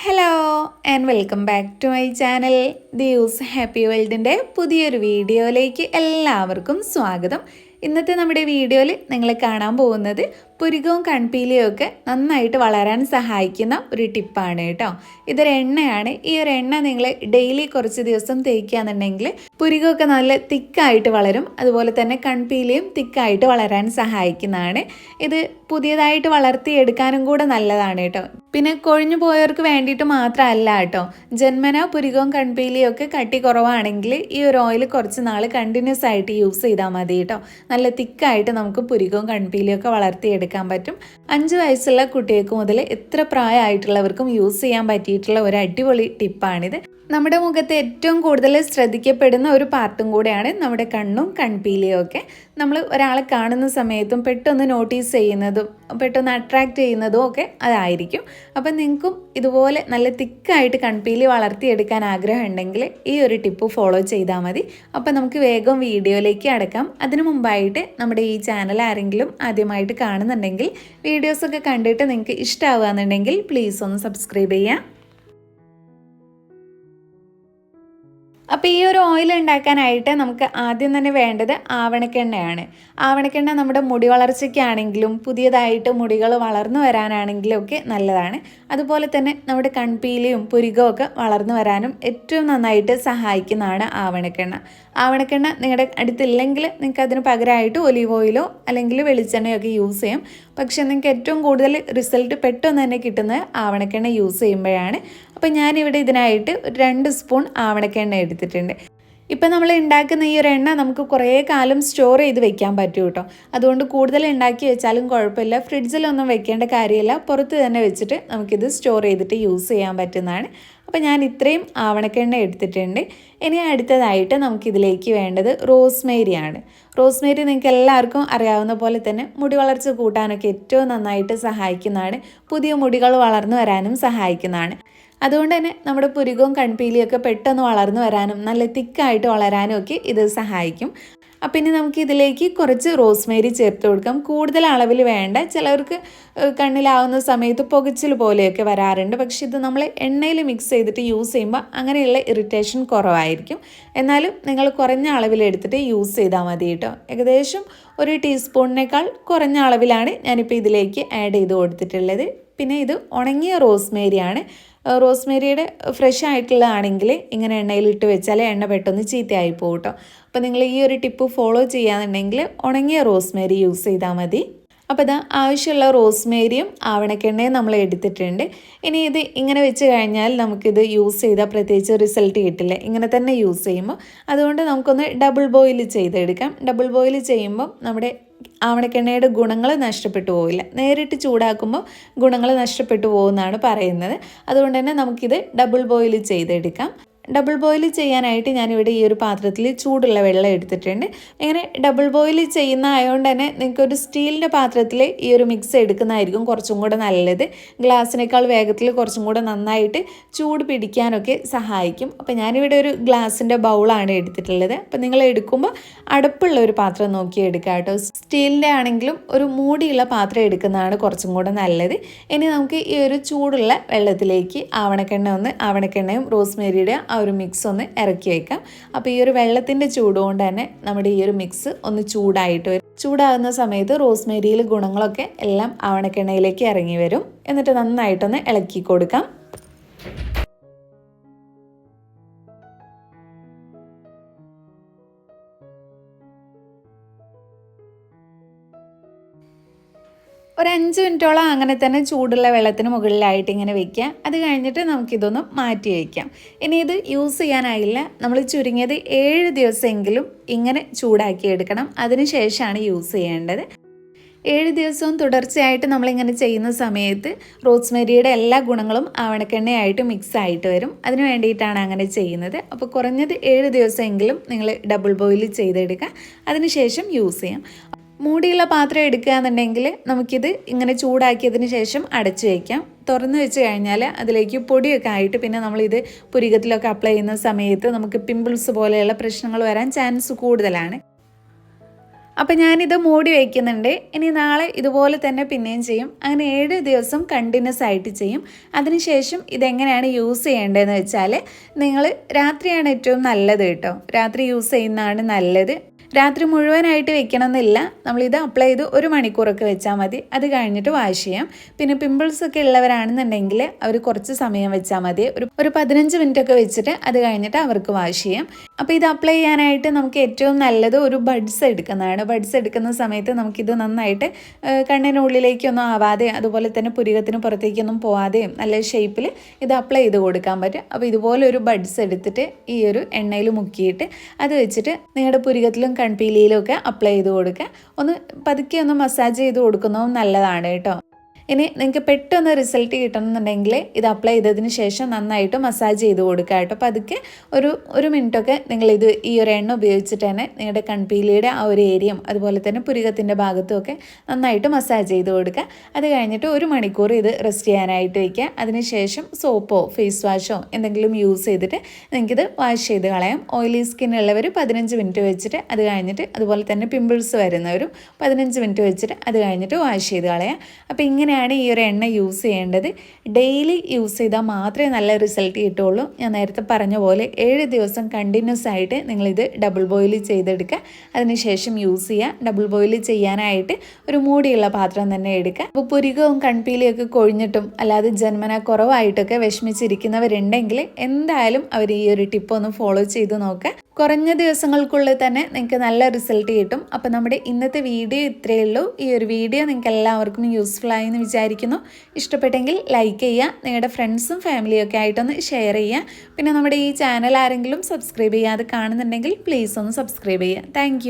Hello and welcome back to my channel divas happy വേൾഡിന്റെ പുതിയൊരു വീഡിയോയിലേക്ക് എല്ലാവർക്കും സ്വാഗതം. ഇന്നത്തെ നമ്മുടെ വീഡിയോയിൽ നിങ്ങൾ കാണാൻ പോകുന്നത് പുരികവും കൺപീലിയും ഒക്കെ നന്നായിട്ട് വളരാൻ സഹായിക്കുന്ന ഒരു ടിപ്പാണ് കേട്ടോ. ഇതൊരു എണ്ണയാണ്. ഈ ഒരു എണ്ണ നിങ്ങൾ ഡെയിലി കുറച്ച് ദിവസം തേക്കുകയാണെന്നുണ്ടെങ്കിൽ പുരികമൊക്കെ നല്ല തിക്കായിട്ട് വളരും. അതുപോലെ തന്നെ കൺപീലിയും തിക്കായിട്ട് വളരാൻ സഹായിക്കുന്നതാണ്. ഇത് പുതിയതായിട്ട് വളർത്തിയെടുക്കാനും കൂടെ നല്ലതാണ് കേട്ടോ. പിന്നെ കൊഴിഞ്ഞു പോയവർക്ക് വേണ്ടിയിട്ട് മാത്രമല്ല കേട്ടോ. ജന്മന പുരികവും കൺപീലിയും ഒക്കെ കട്ടി കുറവാണെങ്കിൽ ഈ ഒരു ഓയിൽ കുറച്ച് നാൾ കണ്ടിന്യൂസ് ആയിട്ട് യൂസ് ചെയ്താൽ മതി കേട്ടോ. നല്ല തിക്കായിട്ട് നമുക്ക് പുരികവും കൺപീലിയും ഒക്കെ വളർത്തിയെടുക്കാൻ പറ്റും. അഞ്ച് വയസ്സുള്ള കുട്ടികൾക്ക് മുതൽ എത്ര പ്രായമായിട്ടുള്ളവർക്കും യൂസ് ചെയ്യാൻ പറ്റിയിട്ടുള്ള ഒരു അടിപൊളി ടിപ്പാണിത് നമ്മുടെ മുഖത്ത് ഏറ്റവും കൂടുതൽ ശ്രദ്ധിക്കപ്പെടുന്ന ഒരു പാർട്ടും കൂടെയാണ് നമ്മുടെ കണ്ണും കൺപീലിയും ഒക്കെ. നമ്മൾ ഒരാളെ കാണുന്ന സമയത്തും പെട്ടെന്ന് നോട്ടീസ് ചെയ്യുന്നതും പെട്ടെന്ന് അട്രാക്റ്റ് ചെയ്യുന്നതും ഒക്കെ അതായിരിക്കും. അപ്പം നിങ്ങൾക്കും ഇതുപോലെ നല്ല തിക്കായിട്ട് കൺപീലി വളർത്തിയെടുക്കാൻ ആഗ്രഹം ഉണ്ടെങ്കിൽ ഈ ഒരു ടിപ്പ് ഫോളോ ചെയ്താൽ മതി. അപ്പം നമുക്ക് വേഗം വീഡിയോയിലേക്ക് അടക്കാം. അതിനു മുമ്പായിട്ട് നമ്മുടെ ഈ ചാനൽ ആരെങ്കിലും ആദ്യമായിട്ട് കാണുന്നുണ്ടെങ്കിൽ വീഡിയോസൊക്കെ കണ്ടിട്ട് നിങ്ങൾക്ക് ഇഷ്ടമാവുകയെന്നുണ്ടെങ്കിൽ പ്ലീസ് ഒന്ന് സബ്സ്ക്രൈബ് ചെയ്യാം അപ്പോൾ ഈ ഒരു ഓയിൽ ഉണ്ടാക്കാനായിട്ട് നമുക്ക് ആദ്യം തന്നെ വേണ്ടത് ആവണക്കെണ്ണയാണ്. ആവണക്കെണ്ണ നമ്മുടെ മുടി വളർച്ചയ്ക്കാണെങ്കിലും പുതിയതായിട്ട് മുടികൾ വളർന്നു വരാനാണെങ്കിലും ഒക്കെ നല്ലതാണ്. അതുപോലെ തന്നെ നമ്മുടെ കൺപീലിയും പുരികവും ഒക്കെ വളർന്നു വരാനും ഏറ്റവും നന്നായിട്ട് സഹായിക്കുന്നതാണ് ആവണക്കെണ്ണ. ആവണക്കെണ്ണ നിങ്ങളുടെ അടുത്തില്ലെങ്കിൽ നിങ്ങൾക്ക് അതിന് പകരമായിട്ട് ഒലീവ് ഓയിലോ അല്ലെങ്കിൽ വെളിച്ചെണ്ണയോ ഒക്കെ യൂസ് ചെയ്യാം. പക്ഷെ നിങ്ങൾക്ക് ഏറ്റവും കൂടുതൽ റിസൾട്ട് പെട്ടെന്ന് തന്നെ കിട്ടുന്നത് ആവണക്കെണ്ണ യൂസ് ചെയ്യുമ്പോഴാണ്. അപ്പോൾ ഞാനിവിടെ ഇതിനായിട്ട് രണ്ട് സ്പൂൺ ആവണക്കെണ്ണ എടുത്തിട്ടുണ്ട്. ഇപ്പം നമ്മൾ ഉണ്ടാക്കുന്ന ഈ ഒരു എണ്ണ നമുക്ക് കുറേ കാലം സ്റ്റോർ ചെയ്ത് വെക്കാൻ പറ്റും കേട്ടോ. അതുകൊണ്ട് കൂടുതൽ ഉണ്ടാക്കി വെച്ചാലും കുഴപ്പമില്ല. ഫ്രിഡ്ജിലൊന്നും വെക്കേണ്ട കാര്യമില്ല. പുറത്ത് തന്നെ വെച്ചിട്ട് നമുക്കിത് സ്റ്റോർ ചെയ്തിട്ട് യൂസ് ചെയ്യാൻ പറ്റുന്നതാണ്. അപ്പോൾ ഞാൻ ഇത്രയും ആവണക്കെണ്ണ എടുത്തിട്ടുണ്ട്. ഇനി അടുത്തതായിട്ട് നമുക്കിതിലേക്ക് വേണ്ടത് റോസ്മേരിയാണ്. റോസ്മേരി നിങ്ങൾക്ക് എല്ലാവർക്കും അറിയാവുന്ന പോലെ തന്നെ മുടി വളർച്ച കൂട്ടാനൊക്കെ ഏറ്റവും നന്നായിട്ട് സഹായിക്കുന്നതാണ്. പുതിയ മുടികൾ വളർന്നു വരാനും സഹായിക്കുന്നതാണ്. അതുകൊണ്ട് തന്നെ നമ്മുടെ പുരുകവും കൺപീലിയൊക്കെ പെട്ടെന്ന് വളർന്നു വരാനും നല്ല തിക്കായിട്ട് വളരാനും ഒക്കെ ഇത് സഹായിക്കും. അപ്പം ഇനി നമുക്ക് ഇതിലേക്ക് കുറച്ച് റോസ്മേരി ചേർത്ത് കൊടുക്കാം. കൂടുതൽ അളവിൽ വേണ്ട. ചിലവർക്ക് കണ്ണിലാവുന്ന സമയത്ത് പുകച്ചിൽ പോലെയൊക്കെ വരാറുണ്ട്. പക്ഷെ ഇത് നമ്മൾ എണ്ണയിൽ മിക്സ് ചെയ്തിട്ട് യൂസ് ചെയ്യുമ്പോൾ അങ്ങനെയുള്ള ഇറിറ്റേഷൻ കുറവായിരിക്കും. എന്നാലും നിങ്ങൾ കുറഞ്ഞ അളവിൽ എടുത്തിട്ട് യൂസ് ചെയ്താൽ മതി കേട്ടോ. ഏകദേശം ഒരു ടീസ്പൂണിനേക്കാൾ കുറഞ്ഞ അളവിലാണ് ഞാനിപ്പോൾ ഇതിലേക്ക് ആഡ് ചെയ്ത് കൊടുത്തിട്ടുള്ളത്. പിന്നെ ഇത് ഉണങ്ങിയ റോസ്മേരിയാണ്. റോസ്മേരിയുടെ ഫ്രഷ് ആയിട്ടുള്ളതാണെങ്കിൽ ഇങ്ങനെ എണ്ണയിലിട്ട് വെച്ചാൽ എണ്ണ പെട്ടെന്ന് ചീത്തയായി പോകും കേട്ടോ. അപ്പോൾ നിങ്ങൾ ഈ ഒരു ടിപ്പ് ഫോളോ ചെയ്യാന്നുണ്ടെങ്കിൽ ഉണങ്ങിയ റോസ്മേരി യൂസ് ചെയ്താൽ മതി. അപ്പോൾ ഇതാ ആവശ്യമുള്ള റോസ്മേരിയും ആവണക്കെണ്ണയും നമ്മൾ എടുത്തിട്ടുണ്ട്. ഇനി ഇത് ഇങ്ങനെ വെച്ച് കഴിഞ്ഞാൽ നമുക്കിത് യൂസ് ചെയ്താൽ പ്രത്യേകിച്ച് റിസൾട്ട് കിട്ടില്ല. ഇങ്ങനെ തന്നെ യൂസ് ചെയ്യുമ്പോൾ അതുകൊണ്ട് നമുക്കൊന്ന് ഡബിൾ ബോയിൽ ചെയ്തെടുക്കാം. ഡബിൾ ബോയിൽ ചെയ്യുമ്പോൾ നമ്മുടെ ആവണക്കെണ്ണയുടെ ഗുണങ്ങൾ നഷ്ടപ്പെട്ടു പോവില്ല. നേരിട്ട് ചൂടാക്കുമ്പോൾ ഗുണങ്ങൾ നഷ്ടപ്പെട്ടു പോകുമെന്നാണ് പറയുന്നത്. അതുകൊണ്ട് തന്നെ നമുക്കിത് ഡബിൾ ബോയിൽ ചെയ്തെടുക്കാം. ഡബിൾ ബോയിൽ ചെയ്യാനായിട്ട് ഞാനിവിടെ ഈ ഒരു പാത്രത്തിൽ ചൂടുള്ള വെള്ളം എടുത്തിട്ടുണ്ട്. ഇങ്ങനെ ഡബിൾ ബോയിൽ ചെയ്യുന്ന ആയതുകൊണ്ട് തന്നെ നിങ്ങൾക്ക് ഒരു സ്റ്റീലിന്റെ പാത്രത്തിൽ ഈ ഒരു മിക്സ് എടുക്കുന്നതായിരിക്കും കുറച്ചും കൂടെ നല്ലത്. ഗ്ലാസ്സിനേക്കാൾ വേഗത്തിൽ കുറച്ചും കൂടെ നന്നായിട്ട് ചൂട് പിടിക്കാനൊക്കെ സഹായിക്കും. അപ്പോൾ ഞാനിവിടെ ഒരു ഗ്ലാസിന്റെ ബൗളാണ് എടുത്തിട്ടുള്ളത്. അപ്പോൾ നിങ്ങൾ എടുക്കുമ്പോൾ അടുപ്പുള്ള ഒരു പാത്രം നോക്കി എടുക്കുക കേട്ടോ. സ്റ്റീലിന്റെ ആണെങ്കിലും ഒരു മൂടിയുള്ള പാത്രം എടുക്കുന്നതാണ് കുറച്ചും കൂടെ നല്ലത്. ഇനി നമുക്ക് ഈ ഒരു ചൂടുള്ള വെള്ളത്തിലേക്ക് ആവണക്കെണ്ണ ഒന്ന് ആവണക്കെണ്ണയും റോസ്മേരിയുടെ ആ ഒരു മിക്സ് ഒന്ന് ഇറക്കി വയ്ക്കാം അപ്പോൾ ഈ ഒരു വെള്ളത്തിന്റെ ചൂട് കൊണ്ട് തന്നെ നമ്മുടെ ഈ ഒരു മിക്സ് ഒന്ന് ചൂടായിട്ട് വരും. ചൂടാകുന്ന സമയത്ത് റോസ്മേരിയിൽ ഗുണങ്ങളൊക്കെ എല്ലാം ആവണക്കെണ്ണയിലേക്ക് ഇറങ്ങി വരും. എന്നിട്ട് നന്നായിട്ടൊന്ന് ഇളക്കി കൊടുക്കാം. ഒരു അഞ്ച് മിനിറ്റോളം അങ്ങനെ തന്നെ ചൂടുള്ള വെള്ളത്തിന് മുകളിലായിട്ട് ഇങ്ങനെ വെക്കുക. അത് കഴിഞ്ഞിട്ട് നമുക്കിതൊന്ന് മാറ്റി വയ്ക്കാം. ഇനി ഇത് യൂസ് ചെയ്യാനായില്ല. നമ്മൾ ചുരുങ്ങിയത് ഏഴ് ദിവസമെങ്കിലും ഇങ്ങനെ ചൂടാക്കി എടുക്കണം. അതിനുശേഷമാണ് യൂസ് ചെയ്യേണ്ടത്. ഏഴ് ദിവസവും തുടർച്ചയായിട്ട് നമ്മളിങ്ങനെ ചെയ്യുന്ന സമയത്ത് റോസ്മേരിയുടെ എല്ലാ ഗുണങ്ങളും ആവണക്കെണ്ണയായിട്ട് മിക്സ് ആയിട്ട് വരും. അതിന് വേണ്ടിയിട്ടാണ് അങ്ങനെ ചെയ്യുന്നത്. അപ്പോൾ കുറഞ്ഞത് ഏഴ് ദിവസമെങ്കിലും നിങ്ങൾ ഡബിൾ ബോയിൽ ചെയ്തെടുക്കുക. അതിനുശേഷം യൂസ് ചെയ്യാം. മൂടിയുള്ള പാത്രം എടുക്കുക എന്നുണ്ടെങ്കിൽ നമുക്കിത് ഇങ്ങനെ ചൂടാക്കിയതിന് ശേഷം അടച്ചു വയ്ക്കാം. തുറന്നു വെച്ച് കഴിഞ്ഞാൽ അതിലേക്ക് പൊടിയൊക്കെ ആയിട്ട് പിന്നെ നമ്മളിത് പുരികത്തിലൊക്കെ അപ്ലൈ ചെയ്യുന്ന സമയത്ത് നമുക്ക് പിമ്പിൾസ് പോലെയുള്ള പ്രശ്നങ്ങൾ വരാൻ ചാൻസ് കൂടുതലാണ്. അപ്പം ഞാനിത് മൂടി വയ്ക്കുന്നുണ്ട്. ഇനി നാളെ ഇതുപോലെ തന്നെ പിന്നെയും ചെയ്യും. അങ്ങനെ ഏഴ് ദിവസം കണ്ടിന്യൂസ് ആയിട്ട് ചെയ്യും. അതിനുശേഷം ഇതെങ്ങനെയാണ് യൂസ് ചെയ്യേണ്ടതെന്ന് വെച്ചാൽ നിങ്ങൾ രാത്രിയാണ് ഏറ്റവും നല്ലത് കേട്ടോ. രാത്രി യൂസ് ചെയ്യുന്നതാണ് നല്ലത്. രാത്രി മുഴുവനായിട്ട് വെക്കണമെന്നില്ല. നമ്മളിത് അപ്ലൈ ചെയ്ത് ഒരു മണിക്കൂറൊക്കെ വെച്ചാൽ മതി. അത് കഴിഞ്ഞിട്ട് വാഷ് ചെയ്യാം. പിന്നെ പിമ്പിൾസ് ഒക്കെ ഉള്ളവരാണെന്നുണ്ടെങ്കിൽ അവർ കുറച്ച് സമയം വെച്ചാൽ മതി. ഒരു ഒരു പതിനഞ്ച് മിനിറ്റ് ഒക്കെ വെച്ചിട്ട് അത് കഴിഞ്ഞിട്ട് അവർക്ക് വാഷ് ചെയ്യാം. അപ്പോൾ ഇത് അപ്ലൈ ചെയ്യാനായിട്ട് നമുക്ക് ഏറ്റവും നല്ലത് ഒരു ബഡ്സ് എടുക്കുന്നതാണ്. ബഡ്സ് എടുക്കുന്ന സമയത്ത് നമുക്കിത് നന്നായിട്ട് കണ്ണിനുള്ളിലേക്കൊന്നും ആവാതെ അതുപോലെ തന്നെ പുരികത്തിന് പുറത്തേക്കൊന്നും പോവാതെയും നല്ല ഷേപ്പിൽ ഇത് അപ്ലൈ ചെയ്ത് കൊടുക്കാൻ പറ്റും. അപ്പോൾ ഇതുപോലെ ഒരു ബഡ്സ് എടുത്തിട്ട് ഈ ഒരു എണ്ണയിൽ മുക്കിയിട്ട് അത് വെച്ചിട്ട് നിങ്ങളുടെ പുരികത്തിലും കൺപീലിയിലും ഒക്കെ അപ്ലൈ ചെയ്ത് കൊടുക്കുക. ഒന്ന് പതുക്കെ ഒന്ന് മസാജ് ചെയ്ത് കൊടുക്കുന്നതും നല്ലതാണ് കേട്ടോ. ഇനി നിങ്ങൾക്ക് പെട്ടെന്ന് റിസൾട്ട് കിട്ടണമെന്നുണ്ടെങ്കിൽ ഇത് അപ്ലൈ ചെയ്തതിന് ശേഷം നന്നായിട്ട് മസാജ് ചെയ്ത് കൊടുക്കുക കേട്ടോ. അപ്പോൾ അതൊക്കെ ഒരു ഒരു മിനിറ്റൊക്കെ നിങ്ങളിത് ഈ ഒരു എണ്ണ ഉപയോഗിച്ചിട്ട് തന്നെ നിങ്ങളുടെ കൺപീലിയുടെ ആ ഒരു ഏരിയയും അതുപോലെ തന്നെ പുരികത്തിന്റെ ഭാഗത്തും ഒക്കെ നന്നായിട്ട് മസാജ് ചെയ്ത് കൊടുക്കുക. അത് കഴിഞ്ഞിട്ട് ഒരു മണിക്കൂർ ഇത് റെസ്റ്റ് ചെയ്യാനായിട്ട് വയ്ക്കുക അതിനുശേഷം സോപ്പോ ഫേസ് വാഷോ എന്തെങ്കിലും യൂസ് ചെയ്തിട്ട് നിങ്ങൾക്കിത് വാഷ് ചെയ്ത് കളയാം. ഓയിലി ഉള്ളവർ പതിനഞ്ച് മിനിറ്റ് വെച്ചിട്ട് അത് കഴിഞ്ഞിട്ട് അതുപോലെ തന്നെ പിമ്പിൾസ് വരുന്നവരും പതിനഞ്ച് മിനിറ്റ് വെച്ചിട്ട് അത് കഴിഞ്ഞിട്ട് വാഷ് ചെയ്ത് കളയാം. അപ്പോൾ ഇങ്ങനെ എങ്ങനെയാണ് ഈ ഒരു എണ്ണ യൂസ് ചെയ്യേണ്ടത്. ഡെയിലി യൂസ് ചെയ്താൽ മാത്രമേ നല്ല റിസൾട്ട് കിട്ടുള്ളൂ ഞാൻ നേരത്തെ പറഞ്ഞ പോലെ ഏഴ് ദിവസം കണ്ടിന്യൂസ് ആയിട്ട് നിങ്ങളിത് ഡബിൾ ബോയിൽ ചെയ്തെടുക്കുക. അതിനുശേഷം യൂസ് ചെയ്യുക. ഡബിൾ ബോയിൽ ചെയ്യാനായിട്ട് ഒരു മൂടിയുള്ള പാത്രം തന്നെ എടുക്കുക. അപ്പോൾ പുരികവും കൺപീലിയൊക്കെ കൊഴിഞ്ഞിട്ടും അല്ലാതെ ജന്മന കുറവായിട്ടൊക്കെ വിഷമിച്ചിരിക്കുന്നവരുണ്ടെങ്കിൽ എന്തായാലും അവർ ഈ ഒരു ടിപ്പ് ഒന്ന് ഫോളോ ചെയ്ത് നോക്കുക. കുറഞ്ഞ ദിവസങ്ങൾക്കുള്ളിൽ തന്നെ നിങ്ങൾക്ക് നല്ല റിസൾട്ട് കിട്ടും. അപ്പോൾ നമ്മുടെ ഇന്നത്തെ വീഡിയോ ഇത്രയേ ഉള്ളൂ. ഈ ഒരു വീഡിയോ നിങ്ങൾക്ക് എല്ലാവർക്കും യൂസ്ഫുൾ ആയി എന്ന് വിചാരിക്കുന്നു. ഇഷ്ടപ്പെട്ടെങ്കിൽ ലൈക്ക് ചെയ്യുക നിങ്ങളുടെ ഫ്രണ്ട്സും ഫാമിലിയും ഒക്കെ ആയിട്ടൊന്ന് ഷെയർ ചെയ്യുക. പിന്നെ നമ്മുടെ ഈ ചാനൽ ആരെങ്കിലും സബ്സ്ക്രൈബ് ചെയ്യാതെ കാണുന്നുണ്ടെങ്കിൽ പ്ലീസ് ഒന്ന് സബ്സ്ക്രൈബ് ചെയ്യുക. താങ്ക്